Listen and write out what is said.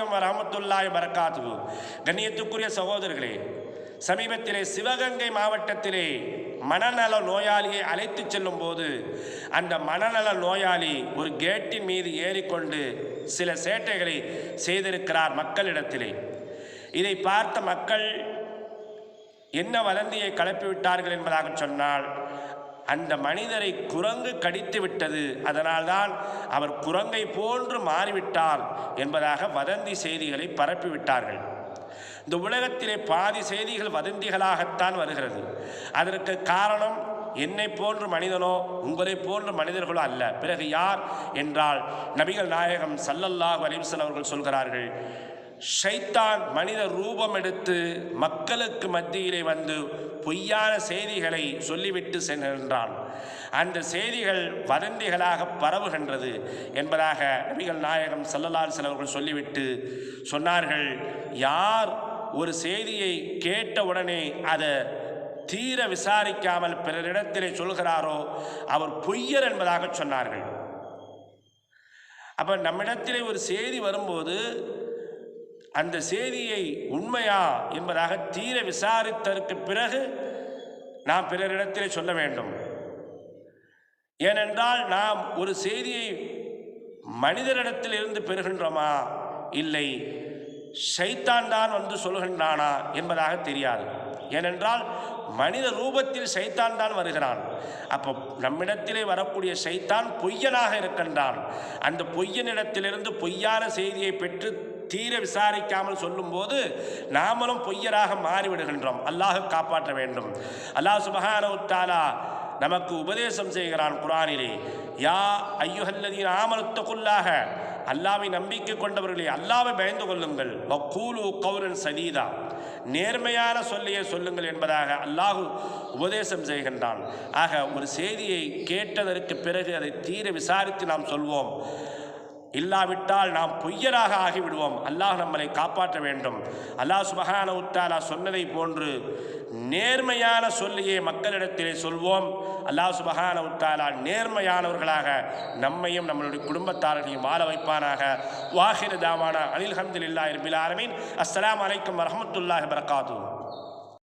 அலைக்கும் வரமத்துல்லாய் வரகாத்து கண்ணியத்துக்குரிய சகோதரர்களே சமீபத்திலே சிவகங்கை மாவட்டத்திலே மனநல நோயாளியை அழைத்து செல்லும் போது அந்த மனநல நோயாளி ஒரு கேட்டின் மீது ஏறிக்கொண்டு சில சேட்டைகளை செய்திருக்கிறார் மக்களிடத்திலே. இதை பார்த்த மக்கள் என்ன வதந்தியை கலப்பிவிட்டார்கள் என்பதாக சொன்னால் அந்த மனிதரை குரங்கு கடித்து விட்டது. அதனால்தான் அவர் குரங்கை போன்று மாறிவிட்டார் என்பதாக வதந்தி செய்திகளை பரப்பிவிட்டார்கள். இந்த உலகத்திலே பாதி செய்திகள் வதந்திகளாகத்தான் வருகிறது. அதற்கு காரணம் என்னை போன்ற மனிதனோ உங்களை போன்ற மனிதர்களோ அல்ல. பிறகு யார்? என்றால் நபிகள் நாயகம் சல்லல்லாஹ் அலிவசல் அவர்கள் சொல்கிறார்கள் ஷைத்தான் மனித ரூபம் எடுத்து மக்களுக்கு மத்தியிலே வந்து பொய்யான செய்திகளை சொல்லிவிட்டு சென்றான். அந்த செய்திகள் வதந்திகளாக பரவுகின்றது என்பதாக நபிகள் நாயகம் சல்லல்லால் சிலவர்கள் சொல்லிவிட்டு சொன்னார்கள். யார் ஒரு செய்தியை கேட்ட உடனே அதை தீர விசாரிக்காமல் பிறரிடத்திலே சொல்கிறாரோ அவர் பொய்யர் என்பதாக சொன்னார்கள். அப்போ நம்மிடத்திலே ஒரு செய்தி வரும்போது அந்த செய்தியை உண்மையா என்பதாக தீர விசாரித்ததற்கு பிறகு நாம் பிறரிடத்திலே சொல்ல வேண்டும். ஏனென்றால் நாம் ஒரு செய்தியை மனிதரிடத்தில் இருந்து பெறுகின்றோமா? இல்லை. சைத்தான் தான் வந்து சொல்கின்றானா என்பதாக தெரியாது. ஏனென்றால் மனித ரூபத்தில் சைத்தான் தான் வருகிறான். அப்போ நம்மிடத்திலே வரக்கூடிய சைத்தான் பொய்யனாக இருக்கின்றான். அந்த பொய்யனிடத்திலிருந்து பொய்யான செய்தியை பெற்று தீர விசாரிக்காமல் சொல்லும்போது நாமளும் பொய்யராக மாறிவிடுகின்றோம். அல்லாஹ் காப்பாற்ற வேண்டும். அல்லாஹ் சுபஹான உத்தாலா நமக்கு உபதேசம் செய்கிறான் குரானிலே யா ஐயுஹல்லதீன் ஆமனத்துக்குள்ளாக அல்லாவை நம்பிக்கை கொண்டவர்களே அல்லாவை பயந்து கொள்ளுங்கள். வக்கூலு கௌரன் சதீதா. நேர்மையான சொல்லையே சொல்லுங்கள் என்பதாக அல்லாஹு உபதேசம் செய்கின்றான். ஆக ஒரு செய்தியை கேட்டதற்கு பிறகு அதை தீர விசாரித்து நாம் சொல்வோம். இல்லாவிட்டால் நாம் பொய்யராக ஆகிவிடுவோம். அல்லாஹ் நம்மளை காப்பாற்ற வேண்டும். அல்லாஹ் சுபஹான உத்தாலா சொன்னதை போன்று நேர்மையான சொல்லியே மக்களிடத்திலே சொல்வோம். அல்லாஹ் சுபஹான உத்தாலா நேர்மையானவர்களாக நம்மையும் நம்மளுடைய குடும்பத்தாரனையும் வாழ வைப்பானாக. வாஹிர தாமான அனில் ஹம்துலில்லாஹி இருபில் ஆலமீன். அஸ்லாம் அலைக்கும் வரஹ்மத்துல்லாஹி வரகாத்துஹு